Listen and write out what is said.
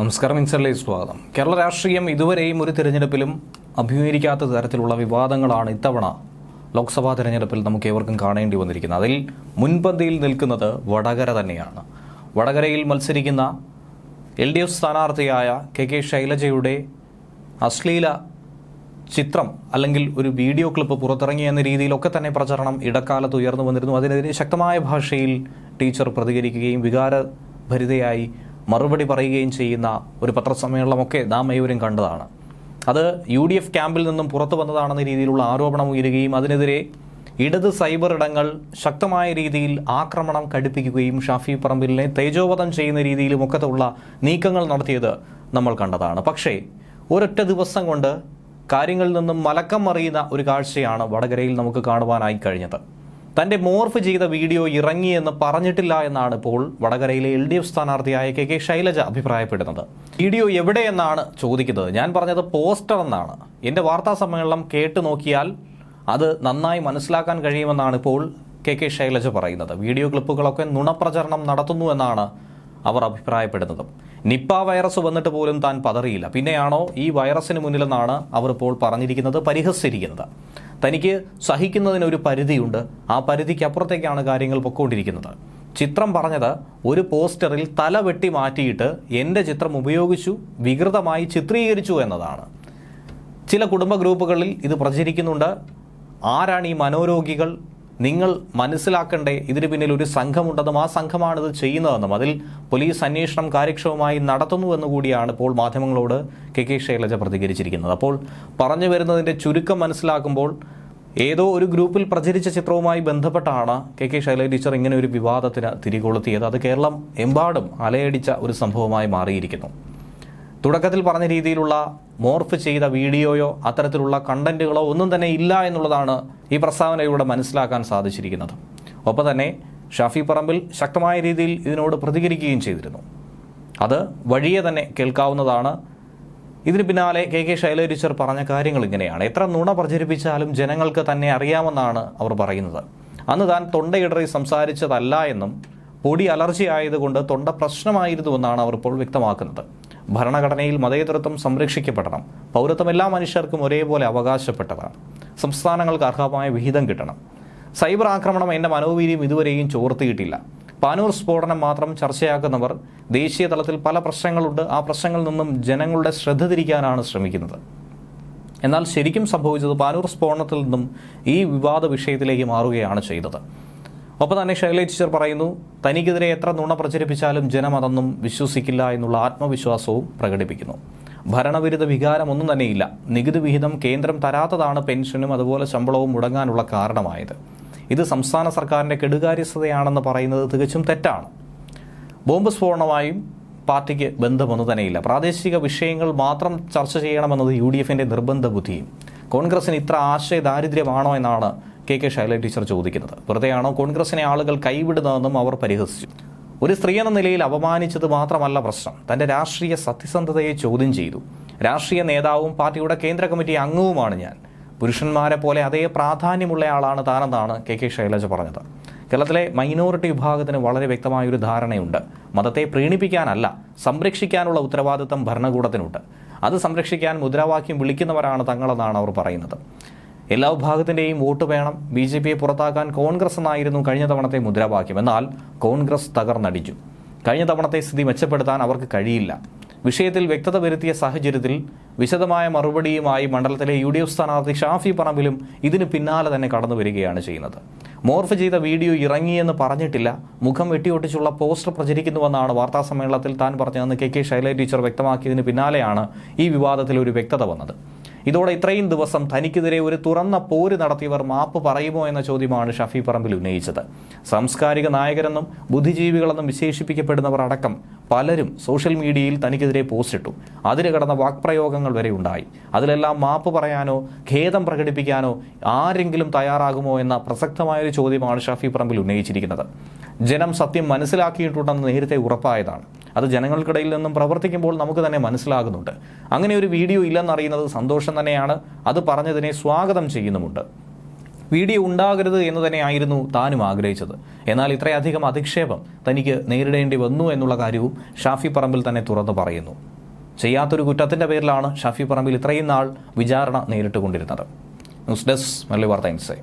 നമസ്കാരം ഇൻസറിലേക്ക് സ്വാഗതം. കേരള രാഷ്ട്രീയം ഇതുവരെയും ഒരു തിരഞ്ഞെടുപ്പിലും അഭിമുഖീകരിക്കാത്ത തരത്തിലുള്ള വിവാദങ്ങളാണ് ഇത്തവണ ലോക്സഭാ തിരഞ്ഞെടുപ്പിൽ നമുക്ക് ഏവർക്കും കാണേണ്ടി വന്നിരിക്കുന്നത്. അതിൽ മുൻപന്തിയിൽ നിൽക്കുന്നത് വടകര തന്നെയാണ്. വടകരയിൽ മത്സരിക്കുന്ന എൽ ഡി എഫ് സ്ഥാനാർത്ഥിയായ കെ കെ ശൈലജയുടെ അശ്ലീല ചിത്രം അല്ലെങ്കിൽ ഒരു വീഡിയോ ക്ലിപ്പ് പുറത്തിറങ്ങി എന്ന രീതിയിലൊക്കെ തന്നെ പ്രചരണം ഇടക്കാലത്ത് ഉയർന്നു വന്നിരുന്നു. അതിനെതിരെ ശക്തമായ ഭാഷയിൽ ടീച്ചർ പ്രതികരിക്കുകയും വികാരഭരിതയായി മറുപടി പറയുകയും ചെയ്യുന്ന ഒരു പത്രസമ്മേളനമൊക്കെ നാം ഏവരും കണ്ടതാണ്. അത് യു ഡി എഫ് ക്യാമ്പിൽ നിന്നും പുറത്തു വന്നതാണെന്ന രീതിയിലുള്ള ആരോപണം ഉയരുകയും അതിനെതിരെ ഇടത് സൈബർ ഇടങ്ങൾ ശക്തമായ രീതിയിൽ ആക്രമണം കടുപ്പിക്കുകയും ഷാഫി പറമ്പിലിനെ തേജോവധം ചെയ്യുന്ന രീതിയിലും ഒക്കത്തുള്ള നീക്കങ്ങൾ നടത്തിയത് നമ്മൾ കണ്ടതാണ്. പക്ഷേ ഒരൊറ്റ ദിവസം കൊണ്ട് കാര്യങ്ങളിൽ നിന്നും മലക്കം മറിയുന്ന ഒരു കാഴ്ചയാണ് വടകരയിൽ നമുക്ക് കാണുവാനായി കഴിഞ്ഞത്. തന്റെ മോർഫ് ചെയ്ത വീഡിയോ ഇറങ്ങിയെന്ന് പറഞ്ഞിട്ടില്ല എന്നാണ് ഇപ്പോൾ വടകരയിലെ എൽ ഡി എഫ് സ്ഥാനാർത്ഥിയായ കെ കെ ശൈലജ അഭിപ്രായപ്പെടുന്നത്. വീഡിയോ എവിടെയെന്നാണ് ചോദിക്കുന്നത്? ഞാൻ പറഞ്ഞത് പോസ്റ്റർ എന്നാണ്. എന്റെ വാർത്താ സമ്മേളനം കേട്ടു നോക്കിയാൽ അത് നന്നായി മനസ്സിലാക്കാൻ കഴിയുമെന്നാണ് ഇപ്പോൾ കെ കെ ശൈലജ പറയുന്നത്. വീഡിയോ ക്ലിപ്പുകളൊക്കെ നുണപ്രചരണം നടത്തുന്നു എന്നാണ് അവർ അഭിപ്രായപ്പെടുന്നത്. നിപ്പ വൈറസ് വന്നിട്ട് പോലും താൻ പതറിയില്ല. പിന്നെയാണോ ഈ വൈറസിന് മുന്നിലെന്നാണ് അവർ ഇപ്പോൾ പറഞ്ഞിരിക്കുന്നത് പരിഹസിച്ചിരിക്കുന്നത്. തനിക്ക് സഹിക്കുന്നതിനൊരു പരിധിയുണ്ട്. ആ പരിധിക്ക് അപ്പുറത്തേക്കാണ് കാര്യങ്ങൾ പൊക്കോണ്ടിരിക്കുന്നത്. ചിത്രം പറഞ്ഞത് ഒരു പോസ്റ്ററിൽ തല വെട്ടി മാറ്റിയിട്ട് എന്റെ ചിത്രം ഉപയോഗിച്ചു വികൃതമായി ചിത്രീകരിച്ചു എന്നതാണ്. ചില കുടുംബ ഗ്രൂപ്പുകളിൽ ഇത് പ്രചരിക്കുന്നുണ്ട്. ആരാണ് ഈ മനോരോഗികൾ? നിങ്ങൾ മനസ്സിലാക്കണ്ടേ? ഇതിന് പിന്നിൽ ഒരു സംഘമുണ്ടെന്നും ആ സംഘമാണ് ഇത് ചെയ്യുന്നതെന്നും അതിൽ പോലീസ് അന്വേഷണം കാര്യക്ഷമമായി നടത്തുന്നുവെന്ന് കൂടിയാണ് ഇപ്പോൾ മാധ്യമങ്ങളോട് കെ കെ ശൈലജ പ്രതികരിച്ചിരിക്കുന്നത്. അപ്പോൾ പറഞ്ഞു വരുന്നതിന്റെ ചുരുക്കം മനസ്സിലാക്കുമ്പോൾ ഏതോ ഒരു ഗ്രൂപ്പിൽ പ്രചരിച്ച ചിത്രവുമായി ബന്ധപ്പെട്ടാണ് കെ കെ ശൈലജ ടീച്ചർ ഇങ്ങനെ ഒരു വിവാദത്തിന് തിരികൊളുത്തിയത്. അത് കേരളം എമ്പാടും അലയടിച്ച ഒരു സംഭവമായി മാറിയിരിക്കുന്നു. തുടക്കത്തിൽ പറഞ്ഞ രീതിയിലുള്ള മോർഫ് ചെയ്ത വീഡിയോയോ അത്തരത്തിലുള്ള കണ്ടന്റുകളോ ഒന്നും തന്നെ ഇല്ല എന്നുള്ളതാണ് ഈ പ്രസ്താവനയിലൂടെ മനസ്സിലാക്കാൻ സാധിച്ചിരിക്കുന്നത്. ഒപ്പം തന്നെ ഷാഫി പറമ്പിൽ ശക്തമായ രീതിയിൽ ഇതിനോട് പ്രതികരിക്കുകയും ചെയ്തിരുന്നു. അത് വഴിയെ തന്നെ കേൾക്കാവുന്നതാണ്. ഇതിന് പിന്നാലെ കെ കെ ശൈലരിച്ചർ പറഞ്ഞ കാര്യങ്ങൾ ഇങ്ങനെയാണ്. എത്ര നുണ പ്രചരിപ്പിച്ചാലും ജനങ്ങൾക്ക് തന്നെ അറിയാമെന്നാണ് അവർ പറയുന്നത്. അന്ന് താൻ തൊണ്ടയിടറി സംസാരിച്ചതല്ല എന്നും പൊടി അലർജി ആയതുകൊണ്ട് തൊണ്ട പ്രശ്നമായിരുന്നുവെന്നാണ് അവർ ഇപ്പോൾ വ്യക്തമാക്കുന്നത്. ഭരണഘടനയിൽ മതേതരത്വം സംരക്ഷിക്കപ്പെടണം. പൗരത്വം എല്ലാ മനുഷ്യർക്കും ഒരേപോലെ അവകാശപ്പെട്ടതാണ്. സംസ്ഥാനങ്ങൾക്ക് അർഹമായ വിഹിതം കിട്ടണം. സൈബർ ആക്രമണം എന്റെ മനോവീര്യം ഇതുവരെയും ചോർത്തിയിട്ടില്ല. പാനൂർ സ്ഫോടനം മാത്രം ചർച്ചയാക്കുന്നവർ ദേശീയ തലത്തിൽ പല പ്രശ്നങ്ങളുണ്ട്. ആ പ്രശ്നങ്ങളിൽ നിന്നും ജനങ്ങളുടെ ശ്രദ്ധ തിരിക്കാനാണ് ശ്രമിക്കുന്നത്. എന്നാൽ ശരിക്കും സംഭവിച്ചത് പാനൂർ സ്ഫോടനത്തിൽ നിന്നും ഈ വിവാദ വിഷയത്തിലേക്ക് മാറുകയാണ് ചെയ്തത്. ഒപ്പം തന്നെ ശൈലജ ടീച്ചർ പറയുന്നു തനിക്കെതിരെ എത്ര നുണ പ്രചരിപ്പിച്ചാലും ജനം അതൊന്നും വിശ്വസിക്കില്ല എന്നുള്ള ആത്മവിശ്വാസവും പ്രകടിപ്പിക്കുന്നു. ഭരണവിരുദ്ധ വികാരം ഒന്നും തന്നെയില്ല. നികുതി വിഹിതം കേന്ദ്രം തരാത്തതാണ് പെൻഷനും അതുപോലെ ശമ്പളവും മുടങ്ങാനുള്ള കാരണമായത്. ഇത് സംസ്ഥാന സർക്കാരിന്റെ കെടുകാര്യസ്ഥതയാണെന്ന് പറയുന്നത് തികച്ചും തെറ്റാണ്. ബോംബ് സ്ഫോടനമായും പാർട്ടിക്ക് ബന്ധമൊന്നും തന്നെയില്ല. പ്രാദേശിക വിഷയങ്ങൾ മാത്രം ചർച്ച ചെയ്യണമെന്നത് യു ഡി എഫിന്റെ നിർബന്ധ ബുദ്ധിയും കോൺഗ്രസിന് ഇത്ര ആശയ ദാരിദ്ര്യമാണോ എന്നാണ് കെ കെ ശൈല ടീച്ചർ ചോദിക്കുന്നത്. വെറുതെയാണോ കോൺഗ്രസിനെ ആളുകൾ കൈവിടുന്നതെന്നും അവർ പരിഹസിച്ചു. ഒരു സ്ത്രീ എന്ന നിലയിൽ അപമാനിച്ചത് മാത്രമല്ല പ്രശ്നം. തന്റെ രാഷ്ട്രീയ സത്യസന്ധതയെ ചോദ്യം ചെയ്തു. രാഷ്ട്രീയ നേതാവും പാർട്ടിയുടെ കേന്ദ്ര കമ്മിറ്റി അംഗവുമാണ് ഞാൻ. പുരുഷന്മാരെ പോലെ അതേ പ്രാധാന്യമുള്ള ആളാണ് താനെന്നാണ് കെ കെ ശൈലജ പറഞ്ഞത്. കേരളത്തിലെ മൈനോറിറ്റി വിഭാഗത്തിന് വളരെ വ്യക്തമായൊരു ധാരണയുണ്ട്. മതത്തെ പ്രീണിപ്പിക്കാനല്ല സംരക്ഷിക്കാനുള്ള ഉത്തരവാദിത്തം ഭരണകൂടത്തിനുണ്ട്. അത് സംരക്ഷിക്കാൻ മുദ്രാവാക്യം വിളിക്കുന്നവരാണ് തങ്ങളെന്നാണ് അവർ പറയുന്നത്. എല്ലാ വിഭാഗത്തിന്റെയും വോട്ട് വേണം. ബി ജെ പിയെ പുറത്താക്കാൻ കോൺഗ്രസ് എന്നായിരുന്നു കഴിഞ്ഞ തവണത്തെ മുദ്രാവാക്യം. എന്നാൽ കോൺഗ്രസ് തകർന്നടിച്ചു. കഴിഞ്ഞ തവണത്തെ സ്ഥിതി മെച്ചപ്പെടുത്താൻ അവർക്ക് കഴിയില്ല. വിഷയത്തിൽ വ്യക്തത വരുത്തിയ സാഹചര്യത്തിൽ വിശദമായ മറുപടിയുമായി മണ്ഡലത്തിലെ യു ഡി എഫ് സ്ഥാനാർത്ഥി ഷാഫി പറമ്പിലും ഇതിന് പിന്നാലെ തന്നെ കടന്നു വരികയാണ് ചെയ്യുന്നത്. മോർഫ് ചെയ്ത വീഡിയോ ഇറങ്ങിയെന്ന് പറഞ്ഞിട്ടില്ല. മുഖം വെട്ടിയൊട്ടിച്ചുള്ള പോസ്റ്റർ പ്രചരിക്കുന്നുവെന്നാണ് വാർത്താ സമ്മേളനത്തിൽ താൻ പറഞ്ഞതെന്ന് കെ കെ ശൈലജ ടീച്ചർ വ്യക്തമാക്കിയതിന് പിന്നാലെയാണ് ഈ വിവാദത്തിൽ ഒരു വ്യക്തത വന്നത്. ഇതോടെ ഇത്രയും ദിവസം തനിക്കെതിരെ ഒരു തുറന്ന പോര് നടത്തിയവർ മാപ്പ് പറയുമോ എന്ന ചോദ്യമാണ് ഷഫി പറമ്പിൽ ഉന്നയിച്ചത്. സാംസ്കാരിക നായകരെന്നും ബുദ്ധിജീവികളെന്നും വിശേഷിപ്പിക്കപ്പെടുന്നവർ അടക്കം പലരും സോഷ്യൽ മീഡിയയിൽ തനിക്കെതിരെ പോസ്റ്റിട്ടു അതിന് കടന്ന വാക്പ്രയോഗങ്ങൾ വരെ ഉണ്ടായി. അതിലെല്ലാം മാപ്പ് പറയാനോ ഖേദം പ്രകടിപ്പിക്കാനോ ആരെങ്കിലും തയ്യാറാകുമോ എന്ന പ്രസക്തമായൊരു ചോദ്യമാണ് ഷഫി പറമ്പിൽ ഉന്നയിച്ചിരിക്കുന്നത്. ജനം സത്യം മനസ്സിലാക്കിയിട്ടുണ്ടെന്ന് നേരത്തെ ഉറപ്പായതാണ്. അത് ജനങ്ങൾക്കിടയിൽ നിന്നും പ്രവർത്തിക്കുമ്പോൾ നമുക്ക് തന്നെ മനസ്സിലാകുന്നുണ്ട്. അങ്ങനെ ഒരു വീഡിയോ ഇല്ലെന്നറിയുന്നത് സന്തോഷം തന്നെയാണ്. അത് പറഞ്ഞതിനെ സ്വാഗതം ചെയ്യുന്നുമുണ്ട്. വീഡിയോ ഉണ്ടാകരുത് എന്ന് തന്നെയായിരുന്നു താനും ആഗ്രഹിച്ചത്. എന്നാൽ ഇത്രയധികം അധിക്ഷേപം തനിക്ക് നേരിടേണ്ടി വന്നു എന്നുള്ള കാര്യവും ഷാഫി പറമ്പിൽ തന്നെ തുറന്നു പറയുന്നു. ചെയ്യാത്തൊരു കുറ്റത്തിന്റെ പേരിലാണ് ഷാഫി പറമ്പിൽ ഇത്രയും നാൾ വിചാരണ നേരിട്ട് കൊണ്ടിരുന്നത് ന്യൂസ് ഡെസ്ക് മല്ലി വാർത്ത ഇൻസൈ.